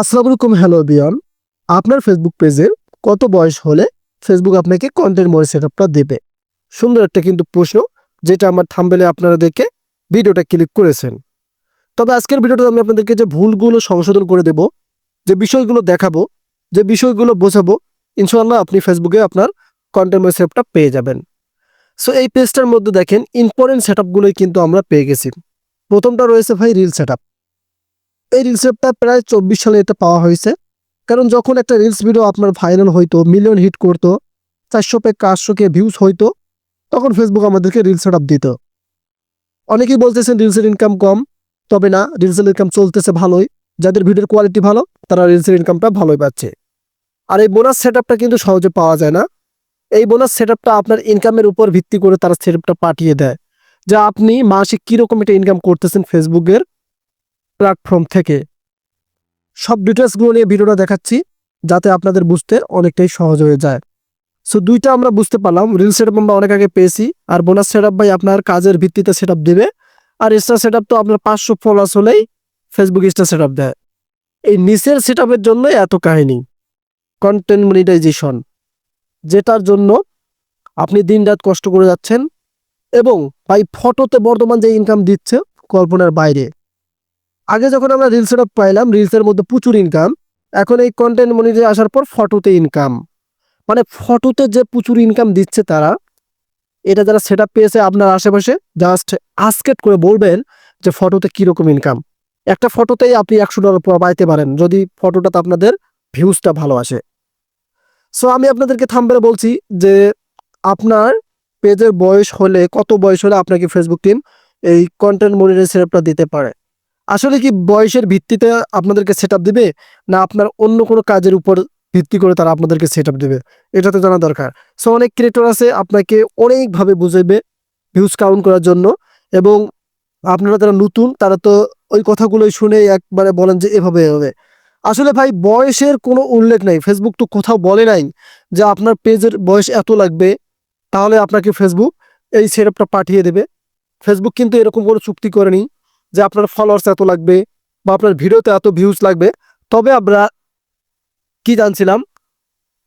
আসসালামু আলাইকুম, হ্যালো বিয়ন আপনার ফেসবুক পেজে কত বয়স হলে ফেসবুক আপনাকে কন্টেন্ট মনে সেট আপটা দেবে? সুন্দর একটা কিন্তু প্রশ্ন, যেটা আমার থাম্বেলে আপনারা দেখে ভিডিওটা ক্লিক করেছেন। তবে আজকের ভিডিওটা আমি আপনাদেরকে যে ভুলগুলো সংশোধন করে দেব, যে বিষয়গুলো দেখাবো, যে বিষয়গুলো বোঝাবো ইনশাল্লাহ আপনি ফেসবুকে আপনার কন্টেন্ট মনে সেটআপটা পেয়ে যাবেন। সো এই পেজটার মধ্যে দেখেন ইম্পর্টেন্ট সেট কিন্তু আমরা পেয়ে গেছি। প্রথমটা রয়েছে ভাই রিল সেট এই রিলস অ্যাপটা প্রায় চব্বিশ সালে এটা পাওয়া হয়েছে। কারণ যখন একটা রিলস ভিডিও আপনার ভাইরাল হইতো মিলিয়ন হিট করতো, চারশো পে পাঁচশো কে ভিউজ হইতো, তখন ফেসবুক আমাদেরকে রিলস সেট দিত। অনেকেই বলতেছেন রিলসের ইনকাম কম, তবে না রিলসের ইনকাম চলতেছে ভালোই। যাদের ভিডিওর কোয়ালিটি ভালো, তারা রিলসের ইনকামটা ভালোই পাচ্ছে। আর এই বোনাস সেট কিন্তু সহজে পাওয়া যায় না। এই বোনাস সেট আপনার ইনকামের উপর ভিত্তি করে তারা সেট পাঠিয়ে দেয়। যা আপনি মাসিক কীরকম একটা ইনকাম করতেছেন ফেসবুকের প্ল্যাটফর্ম থেকে। সব ডিটেলসগুলো নিয়ে ভিডিওটা দেখাচ্ছি, যাতে আপনাদের বুঝতে অনেকটাই সহজ হয়ে যায়। সো, দুইটা আমরা বুঝতে পারলাম। রিল সেট আমরা অনেক আগে পেয়েছি, আর বোনাস সেট ভাই আপনার কাজের ভিত্তিতে সেট দেবে। আর এক্সট্রা সেট তো আপনার পাঁচশো ফলোয়ার্স হলেই ফেসবুক এক্সট্রা সেট দেয়। এই নিচের সেট জন্যই এত কাহিনী। কন্টেন্ট মনিটাইজেশন যেটার জন্য আপনি দিন রাত কষ্ট করে যাচ্ছেন এবং ভাই ফটোতে বর্তমান যে ইনকাম দিচ্ছে কল্পনার বাইরে। আগে যখন আমরা রিলস সেট পাইলাম রিলসের মধ্যে প্রচুর ইনকাম এখন এই কন্টেন্ট মনিটে আসার পর ফটোতে ইনকাম মানে ফটোতে যে প্রচুর ইনকাম দিচ্ছে তারা, এটা যারা সেট পেয়েছে আপনার আশেপাশে জাস্ট আস্কেট করে বলবেন যে ফটোতে কীরকম ইনকাম একটা ফটোতেই আপনি একশো ডলার পাইতে পারেন, যদি ফটোটাতে আপনাদের ভিউজটা ভালো আসে। সো আমি আপনাদেরকে থামবে বলছি যে আপনার পেজের বয়স হলে, কত বয়স হলে আপনাকে ফেসবুক টিম এই কন্টেন্ট মনিটাইজ সেটআপটা দিতে পারে? আসলে কি বয়সের ভিত্তিতে আপনাদেরকে সেট আপ দেবে? না আপনার অন্য কোনো কাজের উপর ভিত্তি করে তারা আপনাদেরকে সেট আপ দেবে? এটা তো জানা দরকার। সো অনেক ক্রিয়েটর আছে, আপনাকে অনেকভাবে বুঝাইবে ভিউজ কাউন্ট করার জন্য এবং আপনারা যারা নতুন, তারা তো ওই কথাগুলোই শুনে একবারে বলেন যে এভাবে এভাবে আসলে ভাই, বয়সের কোনো উল্লেখ নাই। ফেসবুক তো কোথাও বলে নাই যে আপনার পেজের বয়স এত লাগবে, তাহলে আপনাকে ফেসবুক এই সেট পাঠিয়ে দেবে। ফেসবুক কিন্তু এরকম কোনো চুক্তি করেনি। যে আপনার ফলোয়ার্স এত লাগবে বা আপনার ভিডিওতে এত ভিউজ লাগবে, তবে আমরা কি জানছিলাম?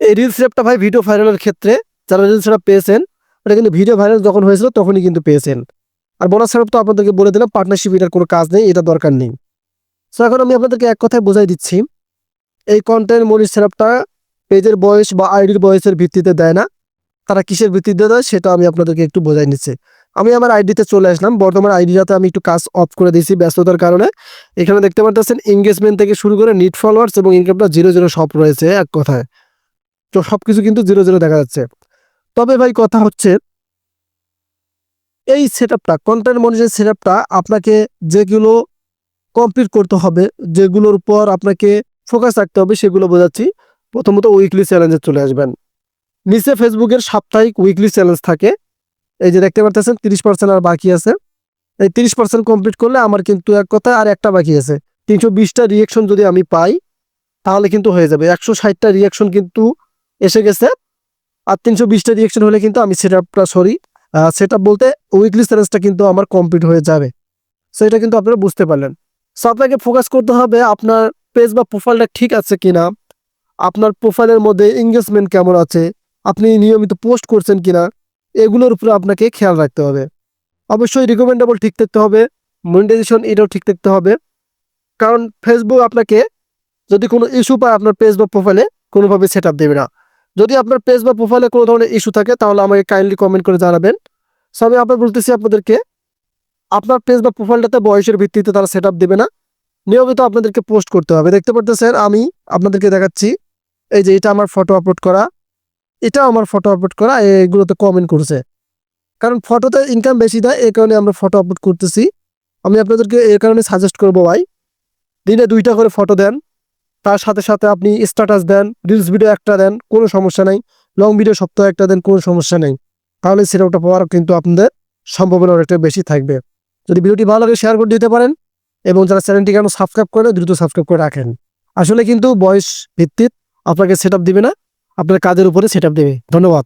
এই রিলস রেপটা ভাই ভিডিও ভাইরালের ক্ষেত্রে যারা রিলস রেপ পেয়েছেন, ওটা কিন্তু ভিডিও ভাইরাল যখন হয়েছিল তখনই কিন্তু পেয়েছেন। আর বোনাস সেটআপ তো আপনাদেরকে বলে দিলাম পার্টনারশিপ এটার কোনো কাজ নেই, এটা দরকার নেই। সো এখন আমি আপনাদেরকে এক কথায় বোঝাই দিচ্ছি, এই কন্টেন্ট মনির সেটআপটা পেজের বয়স বা আইডির বয়সের ভিত্তিতে দেয় না। তারা কিসের ভিত্তিতে দেয় সেটা আমি আপনাদেরকে একটু বোঝাই নিচ্ছি। আমি আমার আইডিতে চলে আসলাম। বর্তমান আইডিটাতে আমি একটু কাজ অফ করে দিয়েছি ব্যস্ততার কারণে। এখানে দেখতে পারতেছেন এঙ্গেজমেন্ট থেকে শুরু করে নিট ফলোয়ার্স এবং ইনকামটা জিরো জিরো সব রয়েছে এক কথায়। তো সব কিছু কিন্তু জিরো জিরো দেখা যাচ্ছে। তবে ভাই কথা হচ্ছে, এই সেট আপটা কন্টেন্ট মনিটাইজ সেট আপটা আপনাকে যেগুলো কমপ্লিট করতে হবে, যেগুলোর উপর আপনাকে ফোকাস রাখতে হবে, সেগুলো বোঝাচ্ছি। প্রথমত উইকলি চ্যালেঞ্জে চলে আসবেন। নিচে ফেসবুকের সাপ্তাহিক উইকলি চ্যালেঞ্জ থাকে। এই যে দেখতে পারতেছেন, তিরিশ পার্সেন্ট আর বাকি আছে। এই তিরিশ পার্সেন্ট কমপ্লিট করলে আমার কিন্তু এক কথা আর একটা বাকি আছে। তিনশো বিশটা রিয়েকশন যদি আমি পাই, তাহলে কিন্তু হয়ে যাবে। একশো ষাটটা রিয়েকশন কিন্তু এসে গেছে। আর তিনশো বিশটা রিয়েকশন হলে কিন্তু আমি সেট আপটা সরি সেট আপ বলতে উইকলি চ্যালেঞ্জটা কিন্তু আমার কমপ্লিট হয়ে যাবে। সো এটা কিন্তু আপনারা বুঝতে পারলেন। সো আপনাকে ফোকাস করতে হবে আপনার পেজ বা প্রোফাইলটা ঠিক আছে কিনা, আপনার প্রোফাইলের মধ্যে এঙ্গেজমেন্ট কেমন আছে, আপনি নিয়মিত পোস্ট করছেন কিনা এগুলোর উপরে আপনাকে খেয়াল রাখতে হবে। অবশ্যই রিকমেন্ডেবল ঠিক থাকতে হবে মনিটাইজেশন এটাও ঠিক থাকতে হবে। কারণ ফেসবুক আপনাকে যদি কোনো ইস্যু পায় আপনার পেজ বা প্রোফাইলে কোনোভাবে সেট আপ দেবে না। যদি আপনার পেজ বা প্রোফাইলে কোনো ধরনের ইস্যু থাকে, তাহলে আমাকে কাইন্ডলি কমেন্ট করে জানাবেন। সো আমি আপনার বলতেছি আপনাদেরকে, আপনার পেজ বা প্রোফাইলটাতে বয়সের ভিত্তিতে তারা সেট আপ দেবে না। নিয়মিত আপনাদেরকে পোস্ট করতে হবে। দেখতে পারতেছেন, আমি আপনাদেরকে দেখাচ্ছি। এই যে, এটা আমার ফটো আপলোড করা। এটাও আমার ফটো আপলোড করা, এগুলোতে কমেন্ট করছে। কারণ ফটোতে ইনকাম বেশি দেয়, এই কারণে আমরা ফটো আপলোড করতেছি। আমি আপনাদেরকে এর কারণে সাজেস্ট করব ভাই, দিনে দুইটা করে ফটো দেন, তার সাথে সাথে আপনি স্ট্যাটাস দেন রিলস ভিডিও একটা দেন, কোনো সমস্যা নেই। লং ভিডিও সপ্তাহে একটা দেন, কোনো সমস্যা নেই। তাহলে সেটাটা পাওয়ার কিন্তু আপনাদের সম্ভাবনা অনেকটা বেশি থাকবে। যদি ভিডিওটি ভালো লাগে শেয়ার করে দিতে পারেন, এবং যারা চ্যানেলটি কেন সাবস্ক্রাইব করে দ্রুত সাবস্ক্রাইব করে রাখেন। আসলে কিন্তু বয়স ভিত্তিক, আপনাকে সেট দিবে না। আপনার কাজের উপরে সেট দেবে। ধন্যবাদ।